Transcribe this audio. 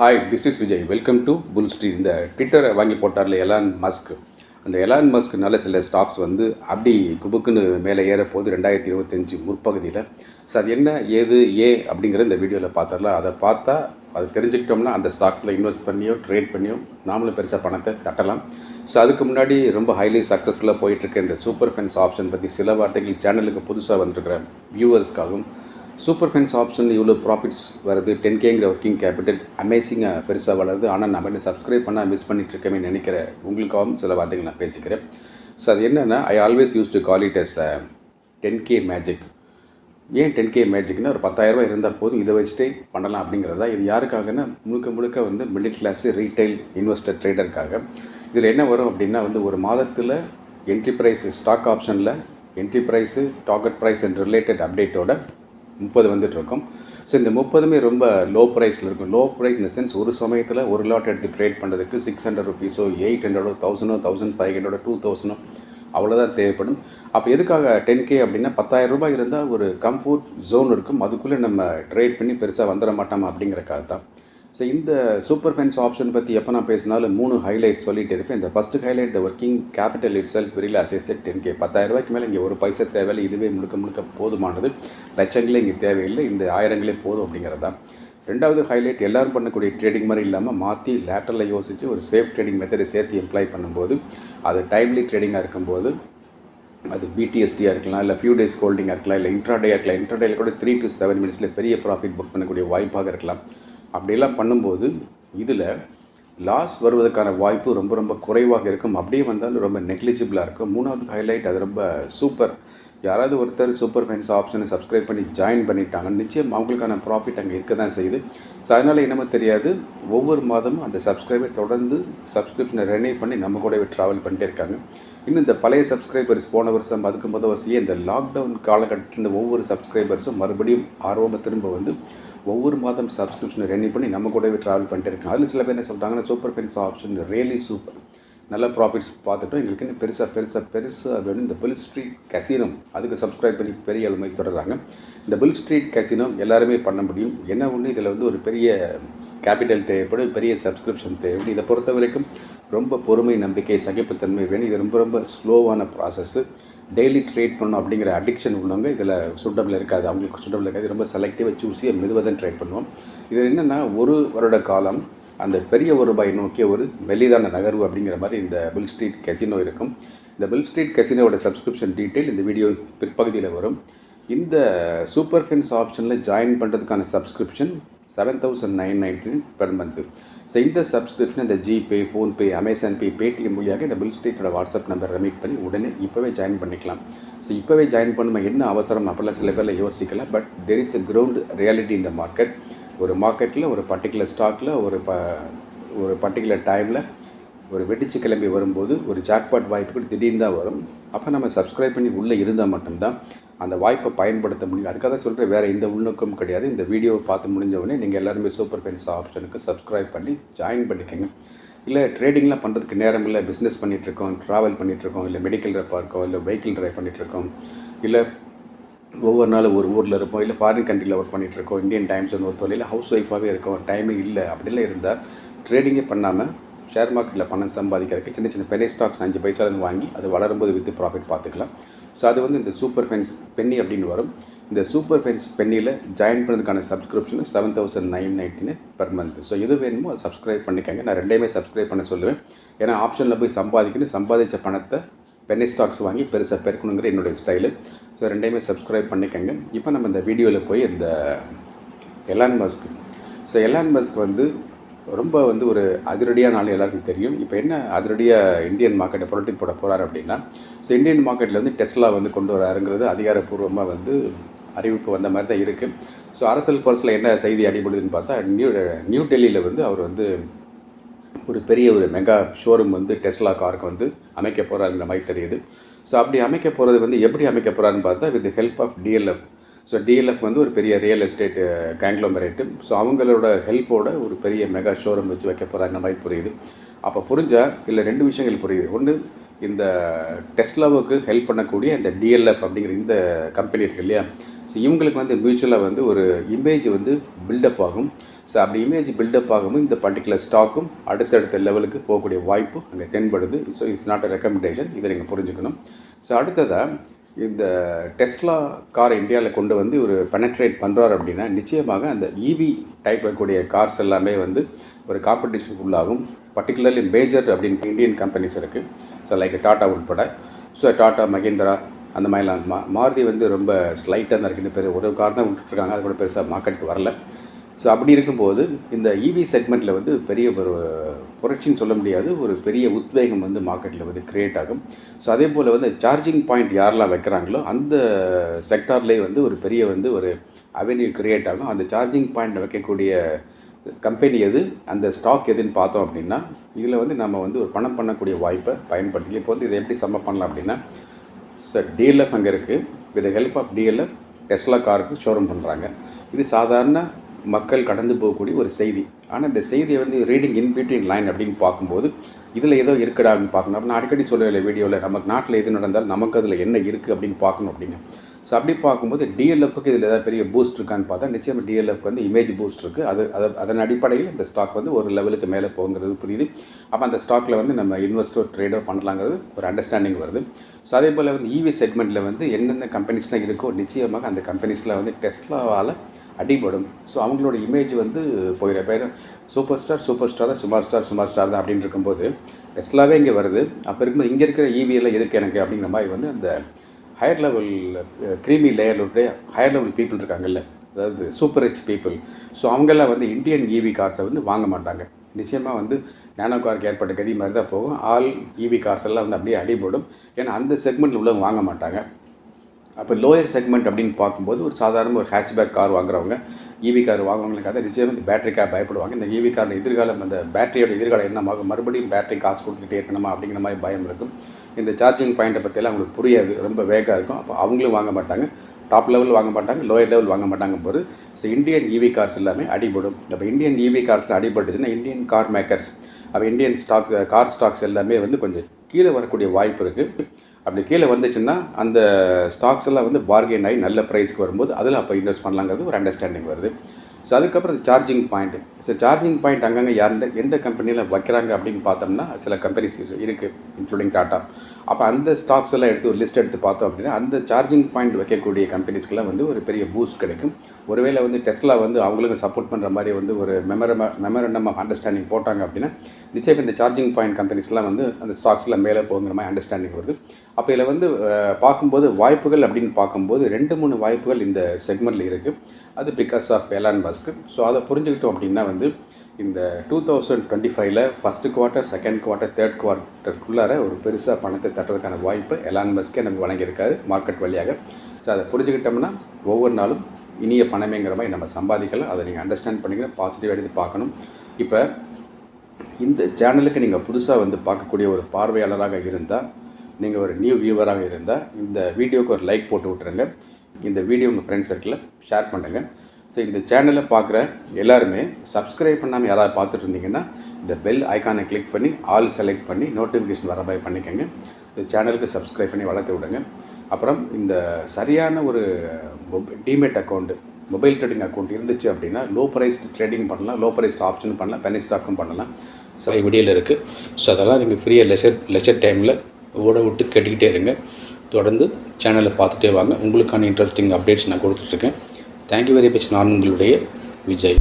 Hi this is Vijay welcome to bull street இந்த ட்விட்டரை வாங்கி போட்டார்ல எலான் மஸ்க் அந்த எலான் மஸ்க்னால சில ஸ்டாக்ஸ் வந்து அப்படி குபுக்குன்னு மேலே ஏற போகுது ரெண்டாயிரத்தி இருபத்தஞ்சி முற்பகுதியில். ஸோ அது என்ன ஏது ஏ அப்படிங்கிற இந்த வீடியோவில் பார்த்துடலாம். அதை பார்த்தா அதை தெரிஞ்சுக்கிட்டோம்னா அந்த ஸ்டாக்ஸில் இன்வெஸ்ட் பண்ணியோ ட்ரேட் பண்ணியோ நாமளும் பெருசாக பணத்தை தட்டலாம். ஸோ அதுக்கு முன்னாடி ரொம்ப ஹைலி சக்ஸஸ்ஃபுல்லாக போயிட்டுருக்க இந்த சூப்பர் ஃபென்ஸ் ஆப்ஷன் பற்றி சில வார்த்தைகள் சேனலுக்கு புதுசாக வந்துருக்கிற வியூவர்ஸ்க்காகவும் சூப்பர் ஃபென்ஸ் ஆப்ஷன் இவ்வளோ ப்ராஃபிட்ஸ் வருது. டென் கேங்கிற ஒர்க்கிங் கேபிட்டல் அமேசிங்காக பெருசாக வளருது. ஆனால் நம்ம என்ன சப்ஸ்கிரைப் பண்ணால் மிஸ் பண்ணிட்டு இருக்கமே நினைக்கிற உங்களுக்காகவும் சில வார்த்தைகள் நான் பேசிக்கிறேன். ஸோ அது என்னென்னா I always use to call it as ten K magic ஏன் டென் கே மேஜிக்னா ஒரு பத்தாயிரரூபா இருந்தால் போதும் இதை வச்சுட்டே பண்ணலாம் அப்படிங்கிறதா? இது யாருக்காகனா முழுக்க முழுக்க வந்து மிடில் கிளாஸு ரீட்டைல் இன்வெஸ்டர் ட்ரேடருக்காக இதில் என்ன வரும் அப்படின்னா வந்து ஒரு மாதத்தில் என்ட்ரி ப்ரைஸு ஸ்டாக் ஆப்ஷனில் entry price target price and related அப்டேட்டோட முப்பது வந்துட்டுருக்கும். ஸோ இந்த முப்பதுமே ரொம்ப லோ ப்ரைஸில் இருக்கும். லோ ப்ரைஸ் இந்த சென்ஸ் ஒரு சமயத்தில் ஒரு லாட் எடுத்து ட்ரேட் பண்ணுறதுக்கு சிக்ஸ் ஹண்ட்ரட் ருபீஸோ எயிட் ஹண்ட்ரடோ தௌசண்டோ தௌசண்ட் ஃபைவ் ஹண்ட்ரடோ டூ தௌசண்டோ அவ்வளோதான் தேவைப்படும். அப்போ எதுக்காக டென் கே அப்படின்னா பத்தாயிரம் ரூபாய் இருந்தால் ஒரு கம்ஃபோர்ட் ஜோன் இருக்கும். அதுக்குள்ளே நம்ம ட்ரேட் பண்ணி பெருசாக வந்துட மாட்டோமா அப்படிங்கிறக்காக தான். ஸோ இந்த சூப்பர் ஃபென்ஸ் ஆப்ஷன் பற்றி எப்போ நான் பேசினாலும் மூணு ஹைலைட் சொல்லிட்டு இருப்பேன். இந்த first highlight the working capital itself வெரில் assessed ten K பத்தாயிரம் ரூபாய்க்கு மேலே இங்கே ஒரு பைசா தேவையில்லை. இதுவே முழுக்க முழுக்க போதுமானது. லட்சங்களே இங்கே தேவையில்லை. இந்த ஆயிரங்களே போதும் அப்படிங்கிறது தான் ரெண்டாவது ஹைலைட் எல்லோரும் பண்ணக்கூடிய ட்ரேடிங் மாதிரி இல்லாமல் மாற்றி லேட்டரில் யோசித்து ஒரு சேஃப் ட்ரேடிங் மெத்தடை சேர்த்து எம்ப்ளாய் பண்ணும்போது அது டைம்லி ட்ரேடிங்காக இருக்கும்போது அது பிடிஎஸ்டியாக இருக்கலாம் இல்லை ஃபியூ டேஸ் ஹோல்டிங்காக இருக்கலாம் இல்லை இன்ட்ராடேயாக இருக்கலாம். இன்ட்ராடேயில் கூட த்ரீ டு செவன் மினிட்ஸில் பெரிய ப்ராஃபிட் புக் பண்ணக்கூடிய வாய்ப்பாக இருக்கலாம். அப்படியெல்லாம் பண்ணும்போது இதில் லாஸ் வருவதற்கான வாய்ப்பு ரொம்ப ரொம்ப குறைவாக இருக்கும். அப்படியே வந்தாலும் ரொம்ப நெக்லிஜிபிளாக இருக்கும். மூணாவது ஹைலைட் அது ரொம்ப சூப்பர் யாராவது ஒருத்தர் சூப்பர் ஃபைன்ஸ் ஆப்ஷனை சப்ஸ்கிரைப் பண்ணி ஜாயின் பண்ணிட்டாங்க நிச்சயம் அவங்களுக்கான ப்ராஃபிட் அங்கே இருக்க தான் செய்யுது. ஸோ அதனால் என்னமோ தெரியாது. ஒவ்வொரு மாதமும் அந்த சப்ஸ்கிரைபை தொடர்ந்து சப்ஸ்கிரிப்ஷனை ரெனியூ பண்ணி நம்ம கூடவே ட்ராவல் பண்ணிட்டே இருக்காங்க. இன்னும் இந்த பழைய சப்ஸ்கிரைபர்ஸ் போன வருஷம் அதுக்கு முத வருஷம் இந்த லாக்டவுன் காலகட்டத்தில் இந்த ஒவ்வொரு சப்ஸ்கிரைபர்ஸும் மறுபடியும் ஆர்வமாக திரும்ப வந்து ஒவ்வொரு மாதம் சப்ஸ்கிரிப்ஷனை ரெனியூ பண்ணி நம்ம கூடவே ட்ராவல் பண்ணிட்டு இருக்காங்க. அதில் சில பேர் என்ன சொல்கிறாங்கன்னா super fins option really super நல்ல ப்ராஃபிட்ஸ் பார்த்துட்டோம். எங்களுக்கு இன்னும் பெருசாக பெருசாக பெருசாக வேணும். இந்த பில் ஸ்ட்ரீட் கசினம் அதுக்கு சப்ஸ்கிரைப் பண்ணி பெரிய அளமை தொடர்கிறாங்க இந்த பில் ஸ்ட்ரீட் கசினம் எல்லாருமே பண்ண முடியும். என்ன ஒன்று இதில் வந்து ஒரு பெரிய கேபிட்டல் தேவைப்படும் பெரிய சப்ஸ்கிரிப்ஷன் தேவைப்படும். இதை பொறுத்த வரைக்கும் ரொம்ப பொறுமை நம்பிக்கை சகிப்புத்தன்மை வேணும். இது ரொம்ப ரொம்ப ஸ்லோவான ப்ராசஸ்ஸு டெய்லி ட்ரேட் பண்ணணும் அப்படிங்கிற அடிக்ஷன் உள்ளவங்க இதில் சுட்டபிள் இருக்காது. அவங்களுக்கு சுட்டபிள் இருக்காது. ரொம்ப செலக்டிவாக சூஸியாக மெதுவாக தான் ட்ரேட் பண்ணுவோம். இது என்னென்னா ஒரு வருட காலம் அந்த பெரிய ஒரு ரூபாய் நோக்கிய ஒரு மெலிதான நகர்வு அப்படிங்கிற மாதிரி இந்த பில் ஸ்ட்ரீட் கெசினோ இருக்கும். இந்த பில் ஸ்ட்ரீட் கெசினோட சப்ஸ்கிரிப்ஷன் டீட்டெயில் இந்த வீடியோ பிற்பகுதியில் வரும். இந்த சூப்பர் ஃபின்ஸ் ஆப்ஷனில் ஜாயின் பண்ணுறதுக்கான subscription seven thousand nine nineteen per month so இந்த சப்ஸ்கிரிப்ஷன் இந்த GPay PhonePe Amazon Pay Paytm மூலியாக இந்த பில் ஸ்டேட்டோட வாட்ஸ்அப் நம்பர் ரெமிட் பண்ணி உடனே இப்போவே ஜாயின் பண்ணிக்கலாம். ஸோ இப்போவே ஜாயின் பண்ணுமா என்ன அவசரம் அப்படிலாம் சில பேரில் யோசிக்கலாம் but there is a ground reality இந்த மார்க்கெட் ஒரு மார்க்கெட்டில் ஒரு பர்டிகுலர் ஸ்டாக்கில் ஒரு ப ஒரு பர்டிகுலர் டைமில் ஒரு வெடிச்சு கிளம்பி வரும்போது ஒரு ஜாக்பாட் வாய்ப்புகள் திடீர்னு தான் வரும். அப்போ நம்ம சப்ஸ்கிரைப் பண்ணி உள்ளே இருந்தால் மட்டும்தான் அந்த வாய்ப்பை பயன்படுத்த முடியும். அதுக்காக தான் சொல்கிறேன் வேறு எந்த உள்நோக்கம் கிடையாது. இந்த வீடியோவை பார்த்து முடிஞ்சவொடனே நீங்கள் எல்லாருமே சூப்பர் பென்ஸ் ஆப்ஷனுக்கு சப்ஸ்கிரைப் பண்ணி ஜாயின் பண்ணிக்கோங்க. இல்லை ட்ரேடிங்லாம் பண்ணுறதுக்கு நேரம் இல்லை பிஸ்னஸ் பண்ணிகிட்ருக்கோம் ட்ராவல் பண்ணிகிட்ருக்கோம் இல்லை மெடிக்கல் ட்ரைப்பாக இருக்கோம் இல்லை வெஹிக்கிள் ட்ரைவ் பண்ணிகிட்ருக்கோம் இல்லை ஒவ்வொரு நாளும் ஒரு ஊரில் இருப்போம் இல்லை ஃபாரின் கண்ட்ரியில் ஒர்க் பண்ணிகிட்ருக்கோம் இந்தியன் டைம்ஸ் ஒன்று ஒர்க் இல்லை ஹவுஸ் ஒய்ஃபாகவே இருக்கோம் டைமிங் இல்லை அப்படிலாம் இருந்தால் ட்ரேடிங்கே பண்ணாமல் ஷேர் மார்க்கெட்டில் பணம் சம்பாதிக்கிறதுக்கு சின்ன சின்ன பெனி ஸ்டாக்ஸ் அஞ்சு பைசாலேருந்து வாங்கி அது வளரும்போது வித்து ப்ராஃபிட் பார்த்துக்கலாம். ஸோ அது வந்து இந்த சூப்பர் ஃபென்ஸ் பென்னி அப்படின்னு வரும். இந்த சூப்பர் ஃபென்ஸ் பென்னியில் ஜாயின் பண்ணுறதுக்கான subscription seven thousand nine ninety per month so எது வேணுமோ அதை சப்ஸ்கிரைப் பண்ணிக்கோங்க. நான் ரெண்டையுமே சப்ஸ்கிரைப் பண்ண சொல்லுவேன். ஏன்னா ஆப்ஷனில் போய் சம்பாதிக்கணும். சம்பாதிச்ச பணத்தை பென்னி ஸ்டாக்ஸ் வாங்கி பெருசாக பெருக்கணுங்கிற என்னுடைய ஸ்டைலு ஸோ ரெண்டையுமே சப்ஸ்கிரைப் பண்ணிக்கோங்க. இப்போ நம்ம இந்த வீடியோவில் போய் இந்த Elon Musk so Elon Musk வந்து ரொம்ப வந்து ஒரு அதிரடியான ஆள் எல்லாருக்கும் தெரியும். இப்போ என்ன அதிரடியாக இந்தியன் மார்க்கெட்டை புரட்டி போட போகிறார் அப்படின்னா ஸோ இந்தியன் மார்க்கெட்டில் வந்து டெஸ்லா வந்து கொண்டு வராருங்கிறது அதிகாரப்பூர்வமாக வந்து அறிவிப்பு வந்த மாதிரி தான் இருக்குது ஸோ அரசியல் பர்ஸில் என்ன செய்தி அடிபடுதுன்னு பார்த்தா நியூ நியூ டெல்லியில் வந்து அவர் வந்து ஒரு பெரிய ஒரு மெகா ஷோரூம் வந்து டெஸ்லா காருக்கு வந்து அமைக்க போகிறாருங்கிற மாதிரி தெரியுது. ஸோ அப்படி அமைக்க போகிறது வந்து எப்படி அமைக்க போகிறாருன்னு பார்த்தா with help of DLF so DLF வந்து ஒரு பெரிய ரியல் எஸ்டேட்டு கேங்க்ளோமரேட்டு ஸோ அவங்களோட ஹெல்ப்போட ஒரு பெரிய மெகா ஷோரூம் வச்சு வைக்க போகிறாங்க மாதிரி புரியுது. அப்போ புரிஞ்சால் இல்லை ரெண்டு விஷயங்கள் புரியுது. ஒன்று இந்த டெஸ்லாவுக்கு ஹெல்ப் பண்ணக்கூடிய இந்த டிஎல்எஃப் அப்படிங்கிற இந்த கம்பெனி இருக்குது இல்லையா? ஸோ இவங்களுக்கு வந்து மியூச்சுவலாக வந்து ஒரு இமேஜ் வந்து பில்டப் ஆகும். ஸோ அப்படி இமேஜ் பில்டப் ஆகும்போது இந்த பர்டிகுலர் ஸ்டாக்கும் அடுத்தடுத்த லெவலுக்கு போகக்கூடிய வாய்ப்பு அங்கே தென்படுது. So it's not a recommendation இதை நீங்கள் புரிஞ்சுக்கணும். ஸோ அடுத்ததாக இந்த டெஸ்லா கார் இந்தியாவில் கொண்டு வந்து ஒரு பெனட்ரேட் பண்ணுறார் அப்படின்னா நிச்சயமாக அந்த இவி டைப் இருக்கக்கூடிய கார்ஸ் எல்லாமே வந்து ஒரு காம்படிஷனுக்கு உள்ளாகும் பர்டிகுலர்லி மேஜர் அப்படின்னு இந்தியன் கம்பெனிஸ் இருக்குது ஸோ லைக் டாட்டா உட்பட ஸோ டாட்டா மஹிந்திரா அந்த மாதிரிலாம். மா மாருதி வந்து ரொம்ப ஸ்லைட்டாக தான் இருக்குது பேர் ஒரு கார் தான் விட்டுருக்காங்க அது கூட பெருசாக மார்க்கெட்டுக்கு வரல. ஸோ அப்படி இருக்கும்போது இந்த இவி செக்மெண்ட்டில் வந்து பெரிய ஒரு புரட்சின்னு சொல்ல முடியாது. ஒரு பெரிய உத்வேகம் வந்து மார்க்கெட்டில் வந்து க்ரியேட் ஆகும். ஸோ அதே போல் வந்து சார்ஜிங் பாயிண்ட் யாரெல்லாம் வைக்கிறாங்களோ அந்த செக்டார்லேயே வந்து ஒரு பெரிய வந்து ஒரு அவென்யூ க்ரியேட் ஆகும். அந்த சார்ஜிங் பாயிண்ட் வைக்கக்கூடிய கம்பெனி எது அந்த ஸ்டாக் எதுன்னு பார்த்தோம் அப்படின்னா இதில் வந்து நம்ம வந்து ஒரு பணம் பண்ணக்கூடிய வாய்ப்பை பயன்படுத்தி இப்போ வந்து இதை எப்படி சம்ம பண்ணலாம் அப்படின்னா சார் டிஎல்எஃப் அங்கே இருக்குது with help of DLF Tesla காருக்கு ஷோரூம் பண்ணுறாங்க இது சாதாரண மக்கள் கடந்து போகக்கூடிய ஒரு செய்தி. ஆனால் இந்த செய்தியை வந்து ரீடிங் இன் பிட்வீன் லைன் அப்படின்னு பார்க்கும்போது இதில் ஏதோ இருக்குடா அப்படின்னு பார்க்கணும். அப்போ நான் அடிக்கடி சொல்லவில்லை வீடியோவில் நமக்கு நாட்டில் எது நடந்தாலும் நமக்கு அதில் என்ன இருக்குது அப்படின்னு பார்க்கணும் அப்படின்னு. ஸோ அப்படி பார்க்கும்போது டிஎல்எஃப்க்கு இதில் ஏதாவது பெரிய பூஸ்ட் இருக்கான்னு பார்த்தா நிச்சயமாக டிஎல்எஃப்க்கு வந்து இமேஜ் பூஸ்ட் இருக்குது அது அது அதன் அடிப்படையில் இந்த ஸ்டாக் வந்து ஒரு லெவலுக்கு மேலே போங்கிறது புரியுது. அப்போ அந்த ஸ்டாக்கில் வந்து நம்ம இன்வெஸ்டோ ட்ரேடோ பண்ணலாங்கிறது ஒரு அண்டர்ஸ்டாண்டிங் வருது. ஸோ அதே போல் வந்து இவி செக்மெண்ட்டில் வந்து எந்தெந்த கம்பெனிஸ்லாம் இருக்கோ நிச்சயமாக அந்த கம்பெனிஸில் வந்து டெஸ்ட்லாவால் அடிபடும். ஸோ அவங்களோட இமேஜ் வந்து போயிடும். சூப்பர் ஸ்டார் சூப்பர் ஸ்டார் தான் சுமார் ஸ்டார் சுமார் ஸ்டார் தான் அப்படின்னு இருக்கும்போது டெஸ்லாவே இங்கே வருது. அப்போ இருக்கும்போது இங்கே இருக்கிற இவியெல்லாம் எதுக்கு எனக்கு அப்படிங்கிற மாதிரி வந்து அந்த ஹையர் லெவல் க்ரீமி லேயருடைய ஹையர் லெவல் பீப்புள் இருக்காங்கல்ல. அதாவது சூப்பர் ரிச் பீப்புள் ஸோ அவங்கெல்லாம் வந்து இந்தியன் ஈவி கார்ஸை வந்து வாங்க மாட்டாங்க. நிச்சயமாக வந்து நேனோ காருக்கு ஏற்பட்ட கதி மாதிரி தான் போகும். ஆல் இவி கார்ஸ் எல்லாம் வந்து அப்படியே அடிபடும். ஏன்னா அந்த செக்மெண்ட்டில் உள்ளவங்க வாங்க மாட்டாங்க. அப்போ லோயர் செக்மெண்ட் அப்படின்னு பார்க்கும்போது ஒரு சாதாரண ஒரு ஹேட்ச்பேக் கார் வாங்குறவங்க ஈவி கார் வாங்குறவங்களுக்கு அதை நிச்சயம் இந்த பேட்டரி கார் பயப்படுவாங்க. இந்த ஈவி காரில் எதிர்காலம் அந்த பேட்டரியோட எதிர்காலம் என்னமாகும்? மறுபடியும் பேட்டரி காசு கொடுத்துக்கிட்டே இருக்கணுமா? அப்படிங்கிற மாதிரி பயம் இருக்கும். இந்த சார்ஜிங் பாயிண்ட்டை பற்றியெல்லாம் அவங்களுக்கு புரியாது. ரொம்ப வேகாக இருக்கும். அப்போ அவங்களும் வாங்க மாட்டாங்க. டாப் லெவல் வாங்க மாட்டாங்க. லோயர் லெவல் வாங்க மாட்டாங்க போது ஸோ இந்தியன் இவி கார்ஸ் எல்லாமே அடிபடும். அப்போ இந்தியன் இவி கார்ஸில் அடிபட்டுச்சுன்னா இந்தியன் கார் மேக்கர்ஸ் அப்போ இந்தியன் ஸ்டாக் கார் ஸ்டாக்ஸ் எல்லாமே வந்து கொஞ்சம் கீழே வரக்கூடிய வாய்ப்பு இருக்குது அப்படி கீழே வந்துச்சுன்னா அந்த ஸ்டாக்ஸ் எல்லாம் வந்து பார்கெயின் ஆகி நல்ல ப்ரைஸ்க்கு வரும்போது அதில் அப்போ இன்வெஸ்ட் பண்ணலாங்கிறது ஒரு அண்டர்ஸ்டாண்டிங் வருது. ஸோ அதுக்கப்புறம் charging point so charging point அங்கங்கே யார் எந்த கம்பெனியில் வைக்கிறாங்க அப்படின்னு பார்த்தோம்னா சில கம்பெனிஸ் இருக்குது இன்க்ளூடிங் டாட்டா அப்போ அந்த ஸ்டாக்ஸ் எல்லாம் எடுத்து ஒரு லிஸ்ட் எடுத்து பார்த்தோம் அப்படின்னா அந்த சார்ஜிங் பாயிண்ட் வைக்கக்கூடிய கம்பெனிஸ்க்கெலாம் வந்து ஒரு பெரிய பூஸ்ட் கிடைக்கும். ஒருவேளை வந்து டெஸ்ட்லா வந்து அவங்களுக்கும் சப்போர்ட் பண்ணுற மாதிரி வந்து ஒரு மெமரம மெமரண்டம் ஆஃப் அண்டர்ஸ்டாண்டிங் போட்டாங்க அப்படின்னா நிச்சயம் இந்த சார்ஜிங் பாயிண்ட் கம்பெனிஸ்லாம் வந்து அந்த ஸ்டாக்ஸில் மேலே போகிற மாதிரி அண்டர்ஸ்டாண்டிங் வருது. அப்போ இதில் வந்து பார்க்கும்போது வாய்ப்புகள் அப்படின்னு பார்க்கும்போது ரெண்டு மூணு வாய்ப்புகள் இந்த செக்மெண்ட்டில் இருக்குது அது because of Elon Musk so அதை புரிஞ்சுக்கிட்டோம் அப்படின்னா வந்து இந்த டூ தௌசண்ட் டுவெண்ட்டி ஃபைவ்ல first quarter second quarter third குவார்ட்டருக்குள்ளார ஒரு பெருசாக பணத்தை தட்டுறதுக்கான வாய்ப்பு எலான் மஸ்கே நமக்கு வழங்கியிருக்காரு மார்க்கெட் வழியாக. ஸோ அதை புரிஞ்சுக்கிட்டோம்னா ஒவ்வொரு நாளும் இனிய பணமேங்கிற மாதிரி நம்ம சம்பாதிக்கலாம். அதை நீங்கள் அண்டர்ஸ்டாண்ட் பண்ணிக்கிற பாசிட்டிவாக எடுத்து பார்க்கணும். இப்போ இந்த சேனலுக்கு நீங்கள் புதுசாக வந்து பார்க்கக்கூடிய ஒரு பார்வையாளராக இருந்தால் நீங்கள் ஒரு நியூ வியூவராக இருந்தால் இந்த வீடியோவுக்கு ஒரு லைக் போட்டு விட்ருங்க இந்த வீடியோ உங்கள் ஃப்ரெண்ட்ஸ் சர்க்கிளில் ஷேர் பண்ணுங்கள் ஸோ இந்த சேனலை பார்க்குற எல்லாருமே சப்ஸ்கிரைப் பண்ணாமல் யாராவது பார்த்துட்டு இருந்தீங்கன்னா இந்த பெல் ஐக்கானை கிளிக் பண்ணி ஆல் செலக்ட் பண்ணி நோட்டிஃபிகேஷன் வர மாதிரி பண்ணிக்கோங்க. இந்த சேனலுக்கு சப்ஸ்கிரைப் பண்ணி வளர்த்து விடுங்க. அப்புறம் இந்த சரியான ஒரு demat account mobile trading account இருந்துச்சு அப்படின்னா லோ ப்ரைஸ் ட்ரேடிங் பண்ணலாம் லோ ப்ரைஸ் ஆப்ஷன் பண்ணலாம் பெனி ஸ்டாக்கும் பண்ணலாம். சில வீடியோவில் இருக்குது ஸோ அதெல்லாம் நீங்கள் ஃப்ரீயாக லெஷர் லெஷர் டைமில் ஓட விட்டு கேட்டுக்கிட்டே இருங்க. தொடர்ந்து சேனலை பார்த்துட்டே வாங்க. உங்களுக்கான இன்ட்ரெஸ்டிங் அப்டேட்ஸ் நான் கொடுத்துட்ருக்கேன். தேங்க்யூ வெரி மச் நான் உங்களுடைய விஜய்.